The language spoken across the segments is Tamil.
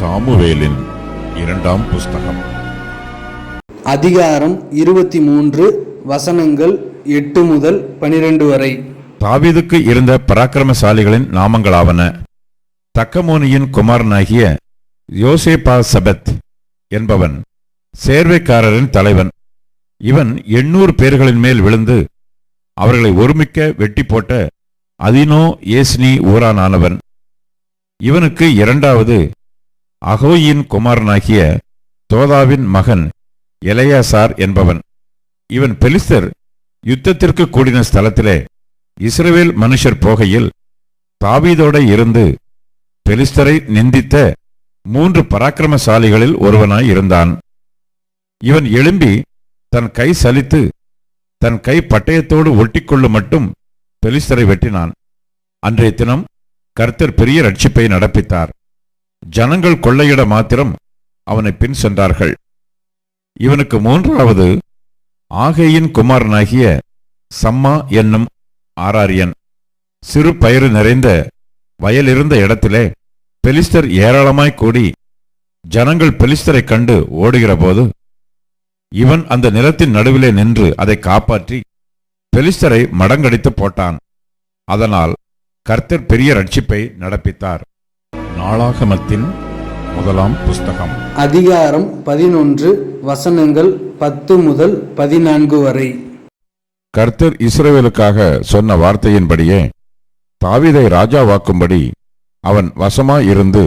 சாமுவேலின் இரண்டாம் புஸ்தகம். அதிகாரம் இருபத்தி மூன்று வசனங்கள் எட்டு முதல் பனிரெண்டு வரை. தாவீதுக்கு இருந்த பராக்கிரமசாலிகளின் நாமங்களாவன தக்கமோனியின் குமாரனாகிய யோசேபா சபத். என்பவன் சேர்வைக்காரரின் தலைவன். இவன் எண்ணூறு பேர்களின் மேல் விழுந்து அவர்களை ஒருமிக்க வெட்டி போட்ட அதினோ ஏஸ்னி ஊரானானவன். இவனுக்கு இரண்டாவது அகோயின் குமாரனாகிய தோதாவின் மகன் எலையாசார் என்பவன். இவன் பெலிஸ்தர் யுத்தத்திற்கு கூடின ஸ்தலத்திலே இஸ்ரவேல் மனுஷர் போகையில் தாவீதோட இருந்து பெலிஸ்தரை நிந்தித்த மூன்று பராக்கிரமசாலிகளில் ஒருவனாய் இருந்தான். இவன் எழும்பி தன் கை சலித்து தன் கை பட்டயத்தோடு ஒட்டிக்கொள்ள மட்டும் பெலிஸ்தரை வெட்டினான். அன்றைய தினம் கர்த்தர் பெரிய ரட்சிப்பை நடப்பித்தார். ஜனங்கள் கொள்ளையிட மாத்திரம் அவனை பின் சென்றார்கள். இவனுக்கு மூன்றாவது ஆகையின் குமாரனாகிய சம்மா என்னும் ஆராரியன். சிறு பயிறு நிறைந்த வயலிருந்த இடத்திலே பெலிஸ்தர் ஏராளமாய் கூடி ஜனங்கள் பெலிஸ்தரைக் கண்டு ஓடுகிறபோது இவன் அந்த நிலத்தின் நடுவிலே நின்று அதை காப்பாற்றி பெலிஸ்தரை மடங்கடித்து போட்டான். அதனால் கர்த்தர் பெரிய ரட்சிப்பை நடப்பித்தார். நாளாகமத்தின் முதலாம் புஸ்தகம். அதிகாரம் பதினொன்று வசனங்கள் பத்து முதல் பதினான்கு வரை. கர்த்தர் இஸ்ரவேலுக்காக சொன்ன வார்த்தையின்படியே தாவீதை ராஜாவாக்கும்படி அவன் வசமாயிருந்து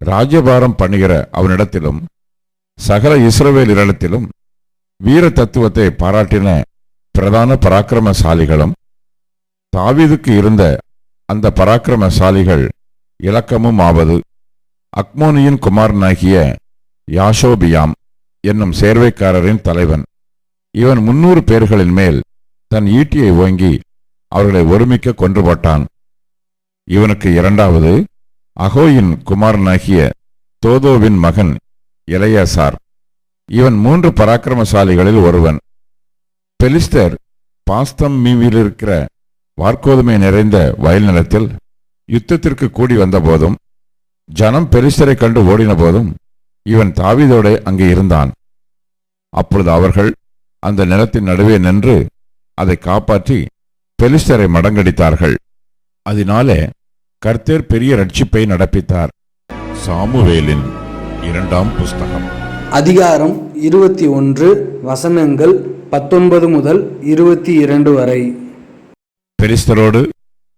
ராஜ்யபாரம் பண்ணுகிற அவனிடத்திலும் சகல இஸ்ரவேலிடத்திலும் வீர தத்துவத்தை பாராட்டின பிரதான பராக்கிரமசாலிகளும் தாவீதுக்கு இருந்த அந்த பராக்கிரமசாலிகள் இலக்கமும் ஆவது அக்மோனியின் குமாரனாகிய யாஷோபியாம் என்னும் சேர்வைக்காரரின் தலைவன். இவன் முன்னூறு பேர்களின் மேல் தன் ஈட்டியை ஓங்கி அவர்களை ஒருமிக்க கொன்று போட்டான். இவனுக்கு இரண்டாவது அகோயின் குமாரனாகிய தோதோவின் மகன் இளையாசார் இவன் மூன்று பராக்கிரமசாலிகளில் ஒருவன். பெலிஸ்தர் பாஸ்தம் மீவிலிருக்கிற வார்க்கோதுமை நிறைந்த வயல் நிலத்தில் யுத்தத்திற்கு கூடி வந்தபோதும் ஜனம் பெலிஸ்தரை கண்டு ஓடின போதும் இவன் தாவிதோடு அங்கே இருந்தான். அப்பொழுது அவர்கள் அந்த நிலத்தின் நடுவே நின்று அதை காப்பாற்றி பெலிஸ்தரை மடங்கடித்தார்கள். அதனாலே கர்த்தர் பெரிய ரட்சிப்பை நடப்பித்தார். சாமுவேலின் இரண்டாம் புஸ்தகம். அதிகாரம் இருபத்தி ஒன்று வசனங்கள் பத்தொன்பது முதல் இருபத்தி இரண்டு வரை. பெலிஸ்தரோடு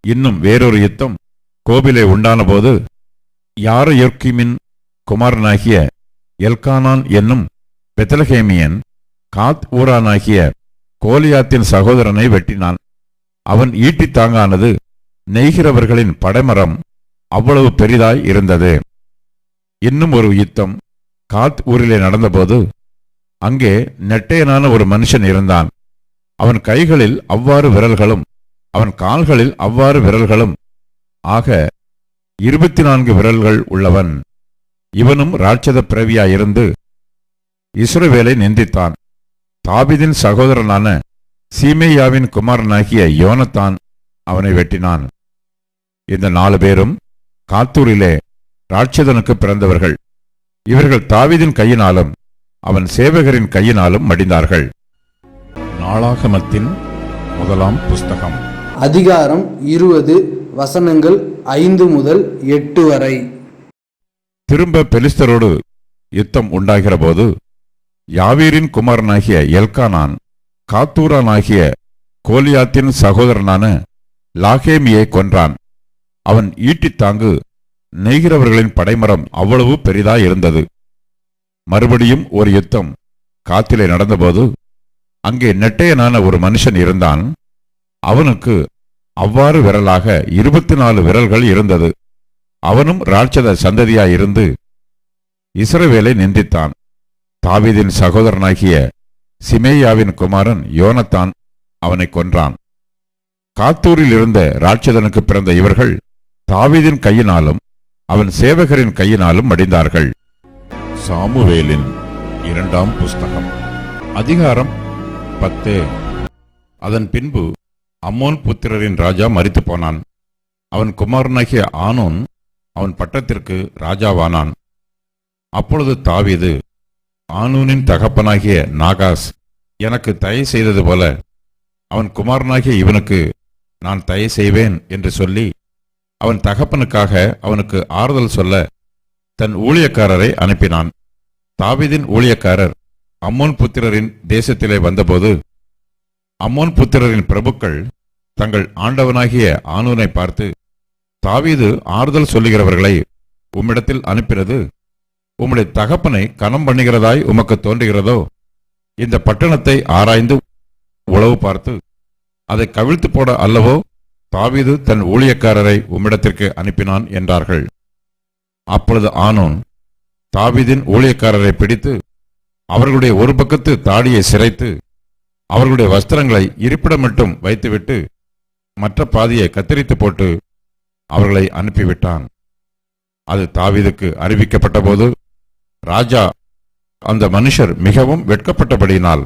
இன்னும் வேறொரு யுத்தம் கோபிலே உண்டானபோது யாரையொர்கிமின் குமாரனாகிய எல்கானான் என்னும் பெத்தலகேமியன் காத் ஊரானாகிய கோலியாத்தின் சகோதரனை வெட்டினான். அவன் ஈட்டி தாங்கானது நெய்கிறவர்களின் படைமரம் அவ்வளவு பெரிதாய் இருந்தது. இன்னும் ஒரு யுத்தம் காத் ஊரிலே நடந்தபோது அங்கே நெட்டையனான ஒரு மனுஷன் இருந்தான். அவன் கைகளில் அவ்வாறு விரல்களும் அவன் கால்களில் அவ்வாறு விரல்களும் ஆக இருபத்தி நான்கு விரல்கள் உள்ளவன். இவனும் ராட்சத பிறவியாயிருந்து இஸ்ரவேலை நிந்தித்தான். தாபிதின் சகோதரனான சீமையாவின் குமாரனாகிய யோனத்தான் அவனை வெட்டினான். இந்த நாலு பேரும் காத்தூரிலே ராட்சதனுக்கு பிறந்தவர்கள். இவர்கள் தாவீதின் கையினாலும் அவன் சேவகரின் கையினாலும் மடிந்தார்கள். நாளாகமத்தின் முதலாம் புஸ்தகம். அதிகாரம் இருபது வசனங்கள் ஐந்து முதல் எட்டு வரை. திரும்ப பெலிஸ்தரோடு யுத்தம் உண்டாகிறபோது யாவீரின் குமாரனாகிய எல்கானான் காத்தூரானாகிய கோலியாத்தின் சகோதரனான லாகேமியை கொன்றான். அவன் ஈட்டித்தாங்கு நெய்கிறவர்களின் படைமரம் அவ்வளவு பெரிதாயிருந்தது. மறுபடியும் ஒரு யுத்தம் காத்திலே நடந்தபோது அங்கே நெட்டையனான ஒரு மனுஷன் இருந்தான். அவனுக்கு அவ்வாறு விரலாக இருபத்தி நாலு விரல்கள் இருந்தது. அவனும் ராட்சத சந்ததியாயிருந்து இஸ்ரவேலை நிந்தித்தான். தாவிதின் சகோதரனாகிய சிமேயாவின் குமாரன் யோனத்தான் அவனை கொன்றான். காத்தூரில் இருந்த ராட்சதனுக்கு பிறந்த இவர்கள் தாவீதின் கையினாலும் அவன் சேவகரின் கையினாலும் அடைந்தார்கள் சாமுவேலின் இரண்டாம் புஸ்தகம் அதிகாரம் பத்து. அதன் பின்பு அம்மோன் புத்திரரின் ராஜா மறித்து போனான். அவன் குமாரனாகிய ஆனோன் அவன் பட்டத்திற்கு ராஜாவானான். அப்பொழுது தாவீது ஆனூனின் தகப்பனாகிய நாகாஸ் எனக்கு தயை செய்தது போல அவன் குமாரனாகிய இவனுக்கு நான் தயை செய்வேன் என்று சொல்லி அவன் தகப்பனுக்காக அவனுக்கு ஆறுதல் சொல்ல தன் ஊழியக்காரரை அனுப்பினான். தாவீதின் ஊழியக்காரர் அம்மோன் புத்திரரின் தேசத்திலே வந்தபோது அம்மோன் புத்திரரின் பிரபுக்கள் தங்கள் ஆண்டவனாகிய ஆனூனை பார்த்து தாவீது ஆறுதல் சொல்லுகிறவர்களை உம்மிடத்தில் அனுப்பினது உம்முடைய தகப்பனை கனம் பண்ணுகிறதாய் உமக்கு தோன்றுகிறதோ இந்த பட்டணத்தை ஆராய்ந்து உளவு பார்த்து அதை கவிழ்த்து போட அல்லவோ தாவீது தன் ஊழியக்காரரை உம்மிடத்திற்கு அனுப்பினான் என்றார்கள். அப்பொழுது ஆனோன் தாவீதின் ஊழியக்காரரை பிடித்து அவர்களுடைய ஒரு பக்கத்து தாடியை சிரைத்து அவர்களுடைய வஸ்திரங்களை இருப்பிடம் மட்டும் வைத்துவிட்டு மற்ற பாதியை கத்தரித்து போட்டு அவர்களை அனுப்பிவிட்டான். அது தாவீதுக்கு அறிவிக்கப்பட்டபோது ராஜா அந்த மனுஷர் மிகவும் வெட்கப்பட்டபடியினால்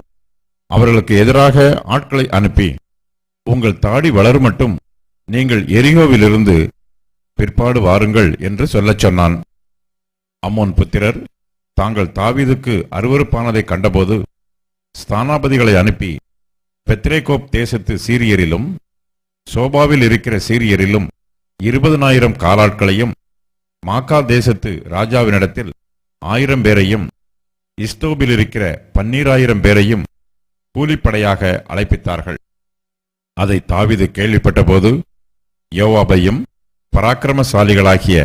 அவர்களுக்கு எதிராக ஆட்களை அனுப்பி உங்கள் தாடி வளரும் மட்டும் நீங்கள் எரிகோவிலிருந்து பிற்பாடு வாருங்கள் என்று சொல்லச் சொன்னான். அம்மோன் புத்திரர் தாங்கள் தாவீதுக்கு அருவறுப்பானதை கண்டபோது ஸ்தானாபதிகளை அனுப்பி பெத்ரேகோப் தேசத்து சீரியரிலும் சோபாவில் இருக்கிற சீரியரிலும் இருபதனாயிரம் காலாட்களையும் மாக்கா தேசத்து ராஜாவினிடத்தில் ஆயிரம் பேரையும் இஸ்தோபில் இருக்கிற பன்னீராயிரம் பேரையும் கூலிப்படையாக அழைப்பித்தார்கள். அதை தாவீது கேள்விப்பட்டபோது யோவாபையும் பராக்கிரமசாலிகளாகிய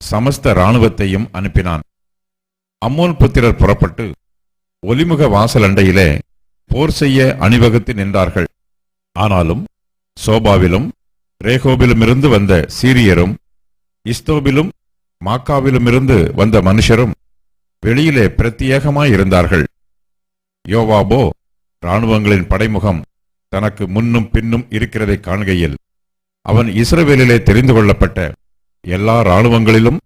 சமஸ்த இராணுவத்தையும் அனுப்பினான். அம்மோன் புத்திரர் புறப்பட்டு ஒலிமுக வாசல் அண்டையிலே போர் செய்ய அணிவகுத்து நின்றார்கள். ஆனாலும் சோபாவிலும் ரேகோபிலுமிருந்து வந்த சீரியரும் இஸ்தோபிலும் மாக்காவிலுமிருந்து வந்த மனுஷரும் வெளியிலே பிரத்யேகமாயிருந்தார்கள் யோவாபோ இராணுவங்களின் படைமுகம் தனக்கு முன்னும் பின்னும் இருக்கிறதை காண்கையில் அவன் இஸ்ரவேலிலே தெரிந்து கொள்ளப்பட்ட எல்லா இராணுவங்களிலும்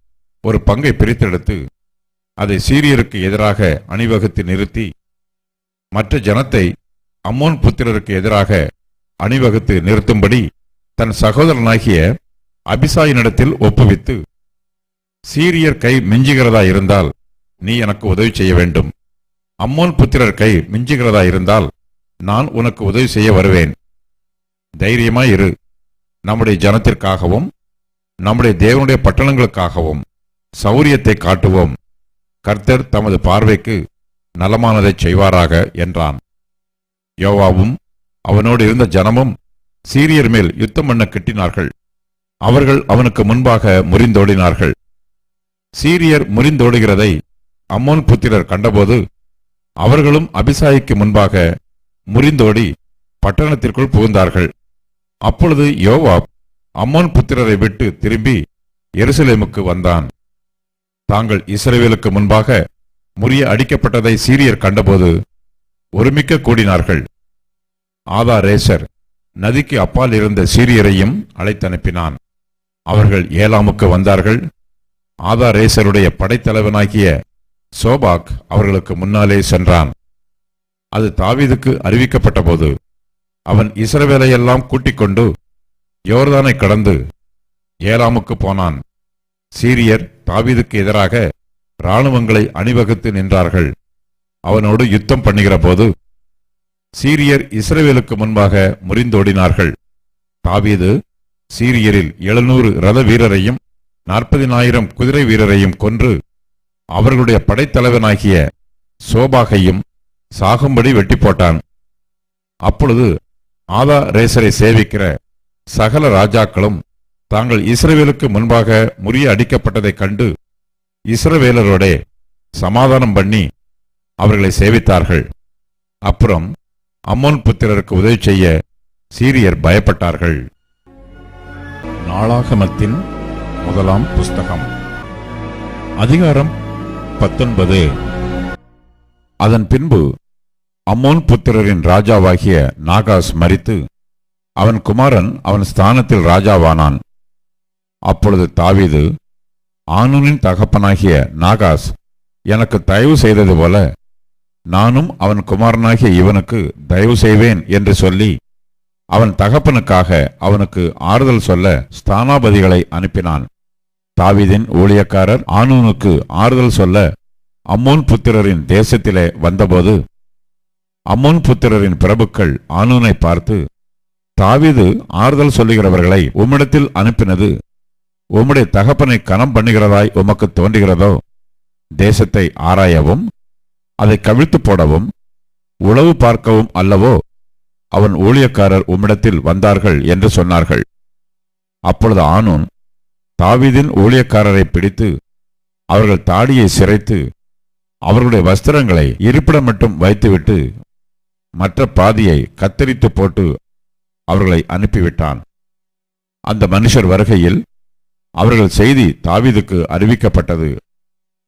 ஒரு பங்கை பிரித்தெடுத்து அதை சீரியருக்கு எதிராக அணிவகுத்து நிறுத்தி மற்ற ஜனத்தை அம்மோன் புத்திரருக்கு எதிராக அணிவகுத்து நிறுத்தும்படி தன் சகோதரனாகிய அபிசாயினிடத்தில் ஒப்புவித்து சீரியர் கை மிஞ்சுகிறதா இருந்தால் நீ எனக்கு உதவி செய்ய வேண்டும். அம்மோன் புத்திரர் கை மிஞ்சுகிறதா இருந்தால் நான் உனக்கு உதவி செய்ய வருவேன். தைரியமாய் இரு. நம்முடைய ஜனத்திற்காகவும் நம்முடைய தேவனுடைய பட்டணங்களுக்காகவும் சௌரியத்தை காட்டுவோம். கர்த்தர் தமது பார்வைக்கு நலமானதைச் செய்வாராக என்றான். யோவாவும் அவனோடு இருந்த ஜனமும் சீரியர் மேல் யுத்தம் பண்ண கிட்டினார்கள். அவர்கள் அவனுக்கு முன்பாக முறிந்தோடினார்கள். சீரியர் முறிந்தோடுகிறதை அம்மோன் புத்திரர் கண்டபோது அவர்களும் அபிசாயிக்கு முன்பாக முறிந்தோடி பட்டணத்திற்குள் புகுந்தார்கள். அப்பொழுது யோவாப் அம்மோன் புத்திரரை விட்டு திரும்பி எருசலேமுக்கு வந்தான். தாங்கள் இஸ்ரேலுக்கு முன்பாக முறிய அடிக்கப்பட்டதை சீரியர் கண்டபோது ஒருமிக்க கூடினார்கள். ஆதா ரேசர் நதிக்கு அப்பால் இருந்த சீரியரையும் அழைத்தனுப்பினான். அவர்கள் ஏலாமுக்கு வந்தார்கள். ஆதா ரேசருடைய படைத்தலைவனாகிய சோபாக் அவர்களுக்கு முன்னாலே சென்றான். அது தாவீதுக்கு அறிவிக்கப்பட்டபோது அவன் இஸ்ரவேலையெல்லாம் கூட்டிக் கொண்டு யோர்தானை கடந்து ஏலாமுக்கு போனான். சீரியர் தாவீதுக்கு எதிராக இராணுவங்களை அணிவகுத்து நின்றார்கள். அவனோடு யுத்தம் பண்ணுகிற போது சீரியர் இஸ்ரேவேலுக்கு முன்பாக முறிந்தோடினார்கள். தாவீது சீரியரில் எழுநூறு ரத வீரரையும் நாற்பதினாயிரம் குதிரை வீரரையும் கொன்று அவர்களுடைய படைத்தலைவனாகிய சோபாகையும் சாகும்படி வெட்டி போட்டான் அப்பொழுது ஆதா ரேசரை சேவிக்கிற சகல ராஜாக்களும் தாங்கள் இஸ்ரவேலுக்கு முன்பாக முறிய அடிக்கப்பட்டதைக் கண்டு இஸ்ரவேலரோடே சமாதானம் பண்ணி அவர்களை சேவித்தார்கள். அப்புறம் அம்மோன் புத்திரருக்கு உதவி செய்ய சீரியர் பயப்பட்டார்கள். நாளாகமத்தின் முதலாம் புஸ்தகம். அதிகாரம் பத்தொன்பது. அதன் பின்பு அம்மோன் புத்திரரின் ராஜாவாகிய நாகாஸ் மரித்து அவன் குமாரன் அவன் ஸ்தானத்தில் ராஜாவானான். அப்பொழுது தாவீது ஆனூனின் தகப்பனாகிய நாகாஸ் எனக்கு தயவு செய்தது போல நானும் அவன் குமாரனாகிய இவனுக்கு தயவு செய்வேன் என்று சொல்லி அவன் தகப்பனுக்காக அவனுக்கு ஆறுதல் சொல்ல ஸ்தானாபதிகளை அனுப்பினான். தாவீதின் ஊழியக்காரர் ஆனூனுக்கு ஆறுதல் சொல்ல அம்மோன் புத்திரரின் தேசத்திலே வந்தபோது அம்மோன் புத்திரரின் பிரபுக்கள் ஆனூனை பார்த்து தாவீது ஆறுதல் சொல்லுகிறவர்களை உம்மிடத்தில் அனுப்பினது உம்முடைய தகப்பனை கனம் பண்ணுகிறதாய் உமக்கு தோன்றுகிறதோ? தேசத்தை ஆராயவும் அதை கவிழ்த்து போடவும் உளவு பார்க்கவும் அல்லவோ? அவன் ஊழியக்காரர் உம்மிடத்தில் வந்தார்கள் என்று சொன்னார்கள். அப்பொழுது ஆனூன் தாவீதின் ஊழியக்காரரை பிடித்து அவர்கள் தாடியை சிரைத்து அவர்களுடைய வஸ்திரங்களை இருப்பிடம் மட்டும் வைத்துவிட்டு மற்ற பாதியை கத்தரித்து போட்டு அவர்களை அனுப்பிவிட்டான். அந்த மனுஷர் வருகையில் அவர்கள் செய்தி தாவீதுக்கு அறிவிக்கப்பட்டது.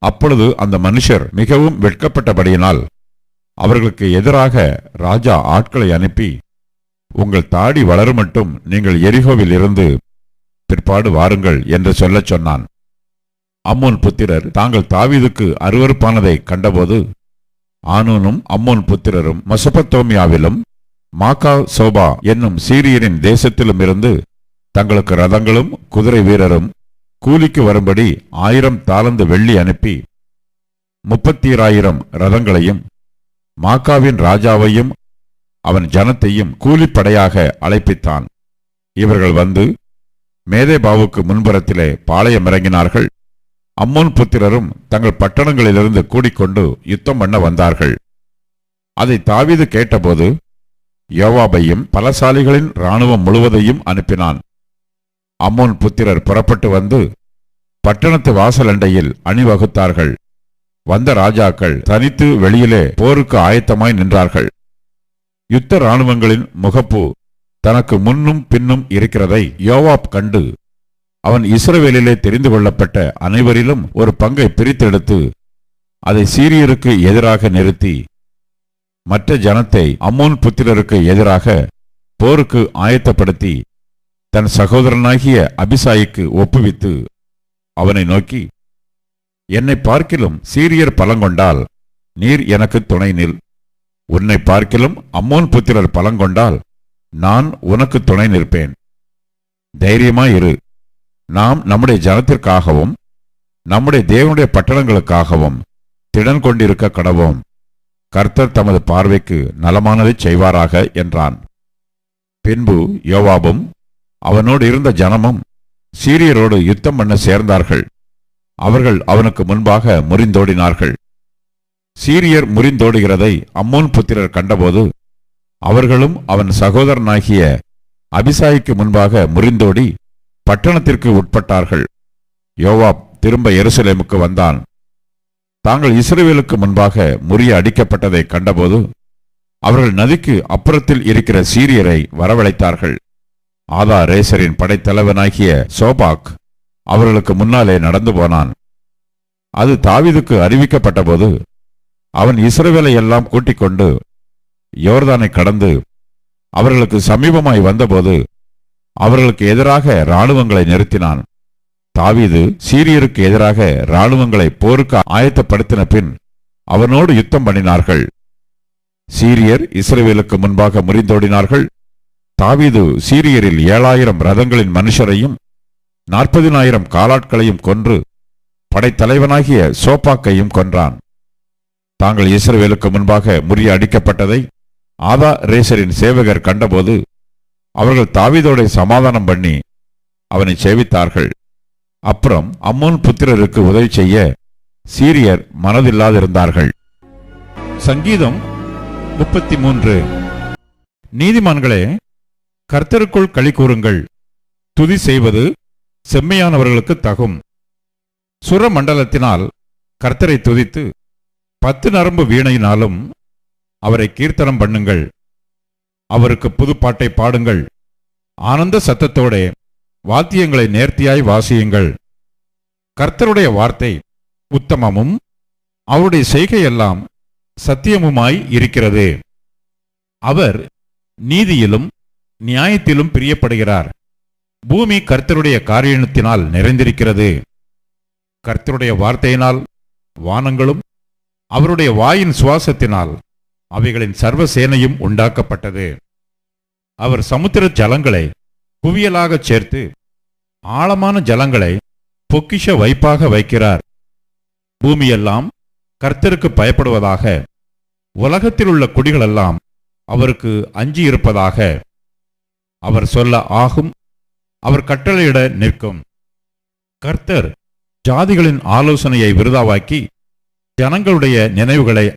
அப்பொழுது அந்த மனுஷர் மிகவும் வெட்கப்பட்டபடியினால் அவர்களுக்கு எதிராக ராஜா ஆட்களை அனுப்பி உங்கள் தாடி வளருமட்டும் நீங்கள் எரிகோவில் இருந்து பிற்பாடு வாருங்கள் என்று சொல்லச் சொன்னான். அம்மோன் புத்திரர் தாங்கள் தாவீதுக்கு அருவருப்பானதை கண்டபோது ஆனூனும் அம்மோன் புத்திரரும் மொசபத்தோமியாவிலும் மாக்கா சோபா என்னும் சீரியரின் தேசத்திலும் இருந்து தங்களுக்கு ரதங்களும் குதிரை வீரரும் கூலிக்கு வரும்படி ஆயிரம் தாளந்து வெள்ளி அனுப்பி முப்பத்தீராயிரம் ரதங்களையும் மாக்காவின் ராஜாவையும் அவன் ஜனத்தையும் கூலிப்படையாக அழைப்பித்தான். இவர்கள் வந்து மேதேபாவுக்கு முன்புறத்திலே பாளையம் இறங்கினார்கள் அம்மோன் புத்திரரும் தங்கள் பட்டணங்களிலிருந்து கூடிக்கொண்டு யுத்தம் பண்ண வந்தார்கள். அதை தாவீது கேட்டபோது யோவாபையும் பலசாலிகளின் இராணுவம் முழுவதையும் அனுப்பினான். அம்மோன் புத்திரர் புறப்பட்டு வந்து பட்டணத்து வாசலண்டையில் அணிவகுத்தார்கள். வந்த ராஜாக்கள் தனித்து வெளியிலே போருக்கு ஆயத்தமாய் நின்றார்கள். யுத்த இராணுவங்களின் முகப்பு தனக்கு முன்னும் பின்னும் இருக்கிறதை யோவாப் கண்டு அவன் இஸ்ரவேலிலே தெரிந்து கொள்ளப்பட்ட அனைவரிலும் ஒரு பங்கை பிரித்தெடுத்து அதை சீரியருக்கு எதிராக நிறுத்தி மற்ற ஜனத்தை அம்மோன் புத்திரருக்கு எதிராக போருக்கு ஆயத்தப்படுத்தி தன் சகோதரனாகிய அபிசாயிக்கு ஒப்புவித்து அவனை நோக்கி என்னை பார்க்கிலும் சீரியர் பலங்கொண்டால் நீர் எனக்கு துணை நில். உன்னை பார்க்கிலும் அம்மோன் புத்திரர் பலங்கொண்டால் நான் உனக்கு துணை நிற்பேன். தைரியமாயிரு. நாம் நம்முடைய ஜனத்திற்காகவும் நம்முடைய தேவனுடைய பட்டணங்களுக்காகவும் திடன் கொண்டிருக்க கடவோம். கர்த்தர் தமது பார்வைக்கு நலமானதைச் செய்வாராக என்றான். பின்பு யோவாபும் அவனோடு இருந்த ஜனமும் சீரியரோடு யுத்தம் பண்ண சேர்ந்தார்கள். அவர்கள் அவனுக்கு முன்பாக முறிந்தோடினார்கள். சீரியர் முறிந்தோடுகிறதை அம்மோன் புத்திரர் கண்டபோது அவர்களும் அவன் சகோதரனாகிய அபிசாய்க்கு முன்பாக முறிந்தோடி பட்டணத்திற்கு உட்பட்டார்கள். யோவாப் திரும்ப எருசலேமுக்கு வந்தான். தாங்கள் இஸ்ரேவேலுக்கு முன்பாக முறிய அடிக்கப்பட்டதை கண்டபோது அவர்கள் நதிக்கு அப்புறத்தில் இருக்கிற சீரியரை வரவழைத்தார்கள். ஆதா ரேசரின் படைத்தலைவனாகிய சோபாக் அவர்களுக்கு முன்னாலே நடந்து போனான். அது தாவீதுக்கு அறிவிக்கப்பட்டபோது அவன் இஸ்ரவேலை எல்லாம் கூட்டிக் கொண்டு யோர்தானை கடந்து அவர்களுக்கு சமீபமாய் வந்தபோது அவர்களுக்கு எதிராக இராணுவங்களை நிறுத்தினான். தாவீது சீரியருக்கு எதிராக இராணுவங்களை போருக்கு ஆயத்தப்படுத்தின பின் அவனோடு யுத்தம் பண்ணினார்கள். சீரியர் இஸ்ரேவேலுக்கு முன்பாக முறிந்தோடினார்கள். தாவீது சீரியரில் ஏழாயிரம் ரதங்களின் மனுஷரையும் நாற்பதினாயிரம் காலாட்களையும் கொன்று படைத்தலைவனாகிய சோப்பாக்கையும் கொன்றான். தாங்கள் இஸ்ரவேலுக்கு முன்பாக முறிய அடிக்கப்பட்டதை ஆதா ரேசரின் சேவகர் கண்டபோது அவர்கள் தாவிதோடை சமாதானம் பண்ணி அவனை சேவித்தார்கள். அப்புறம் அம்மோன் புத்திரருக்கு உதவி செய்ய சீரியர் மனதில்லாதிருந்தார்கள். சங்கீதம் முப்பத்தி மூன்று நீதிமான்களே கர்த்தருக்குள் களி கூறுங்கள். துதி செய்வது செம்மையானவர்களுக்கு தகும். சுரமண்டலத்தினால் கர்த்தரை துதித்து பத்து நரம்பு வீணையினாலும் அவரை கீர்த்தனம் பண்ணுங்கள். அவருக்கு புதுப்பாட்டை பாடுங்கள். ஆனந்த சத்தத்தோடே வாத்தியங்களை நேர்த்தியாய் வாசியுங்கள். கர்த்தருடைய வார்த்தை உத்தமமும் அவருடைய செய்கையெல்லாம் சத்தியமுமாய் இருக்கிறது. அவர் நீதியிலும் நியாயத்திலும் பிரியப்படுகிறார். பூமி கர்த்தருடைய காரியத்தினால் நிறைந்திருக்கிறது. கர்த்தருடைய வார்த்தையினால் வானங்களும் அவருடைய வாயின் சுவாசத்தினால் அவைகளின் சர்வ சேனையும் உண்டாக்கப்பட்டது. அவர் சமுத்திர ஜலங்களை குவியலாகச் சேர்த்து ஆழமான ஜலங்களை பொக்கிஷ வைப்பாக வைக்கிறார். பூமியெல்லாம் கர்த்தருக்கு பயப்படுவதாக உலகத்தில் உள்ள குடிகளெல்லாம் அவருக்கு அஞ்சி இருப்பதாக அவர் சொல்ல ஆகும் அவர் கட்டளையிட நிற்கும். கர்த்தர் ஜாதிகளின் ஆலோசனையை விருதாவாக்கி ஜனங்களுடைய நினைவுகளை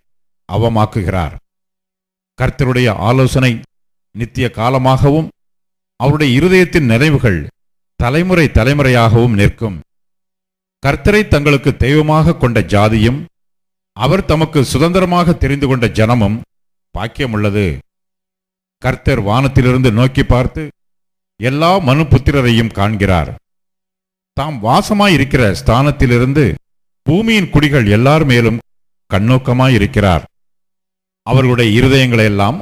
அவமாக்குகிறார். கர்த்தருடைய ஆலோசனை நித்திய காலமாகவும் அவருடைய இருதயத்தின் நினைவுகள் தலைமுறை தலைமுறையாகவும் நிற்கும். கர்த்தரை தங்களுக்கு தெய்வமாக கொண்ட ஜாதியும் அவர் தமக்கு சுதந்திரமாக தெரிந்து கொண்ட ஜனமும் பாக்கியமுள்ளது. கர்த்தர் வானத்திலிருந்து நோக்கி பார்த்து எல்லா மனுபுத்திரரையும் காண்கிறார். தாம் வாசமாயிருக்கிற ஸ்தானத்திலிருந்து பூமியின் குடிகள் எல்லார் மேலும் கண்ணோக்கமாயிருக்கிறார். அவர்களுடைய இருதயங்களையெல்லாம்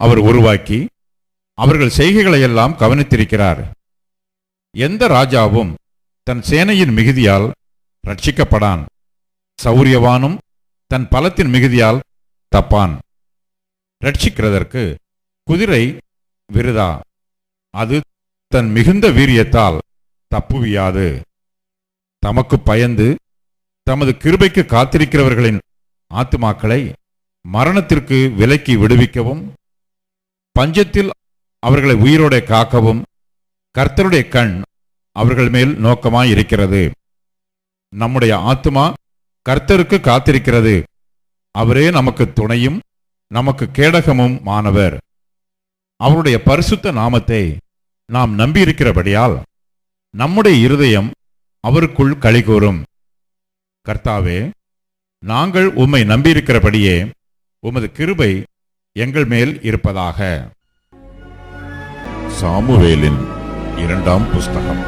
அவர் உருவாக்கி அவர்கள் செய்கைகளை எல்லாம் கவனித்திருக்கிறார். எந்த ராஜாவும் தன் சேனையின் மிகுதியால் ரட்சிக்கப்படான் சௌரியவானும் தன் பலத்தின் மிகுதியால் தப்பான். ரட்சிக்கிறதற்கு குதிரை விருதா? அது தன் மிகுந்த வீரியத்தால் தப்புவியாது. தமக்கு பயந்து தமது கிருபைக்கு காத்திருக்கிறவர்களின் ஆத்துமாக்களை மரணத்திற்கு விலக்கி விடுவிக்கவும் பஞ்சத்தில் அவர்களை உயிரோட காக்கவும் கர்த்தருடைய கண் அவர்கள் மேல் நோக்கமாய் இருக்கிறது நம்முடைய ஆத்மா கர்த்தருக்கு காத்திருக்கிறது. அவரே நமக்கு துணையும் நமக்கு கேடகமும் மாணவர் அவருடைய பரிசுத்த நாமத்தை நாம் நம்பியிருக்கிறபடியால் நம்முடைய இருதயம் அவருக்குள் கழிகூறும் கர்த்தாவே நாங்கள் உம்மை நம்பியிருக்கிறபடியே உமது கிருபை எங்கள் மேல் இருப்பதாக. சாமுவேலின் இரண்டாம் புஸ்தகம்.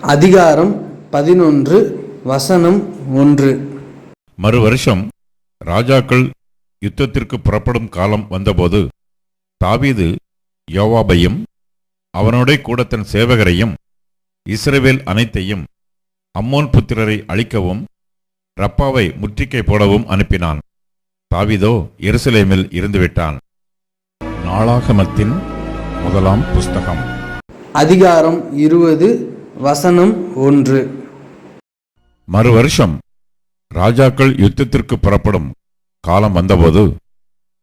அதிகாரம் பதினொன்று வசனம் ஒன்று. மறு வருஷம் ராஜாக்கள் யுத்தத்திற்கு புறப்படும் காலம் வந்தபோது தாவீது யோவாபையும் அவனோட கூட தன் சேவகரையும் இஸ்ரவேல் அனைத்தையும் அம்மோன் புத்திரரை அழிக்கவும் ரப்பாவை முற்றுகை போடவும் அனுப்பினான். தாவீதோ எருசலேமில் இருந்துவிட்டான். நாளாகமத்தின் முதலாம் புஸ்தகம். அதிகாரம் இருபது வசனம் ஒன்று. மறு வருஷம் ராஜாக்கள் யுத்தத்திற்கு புறப்படும் காலம் வந்தபோது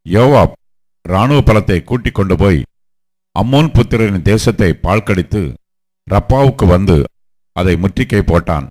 யோவாப் இராணுவ பலத்தை கூட்டிக் கொண்டு போய் அம்மோன் புத்திரரின் தேசத்தை பாழ்கடித்து ரப்பாவுக்கு வந்து அதை முற்றுகை போட்டான்.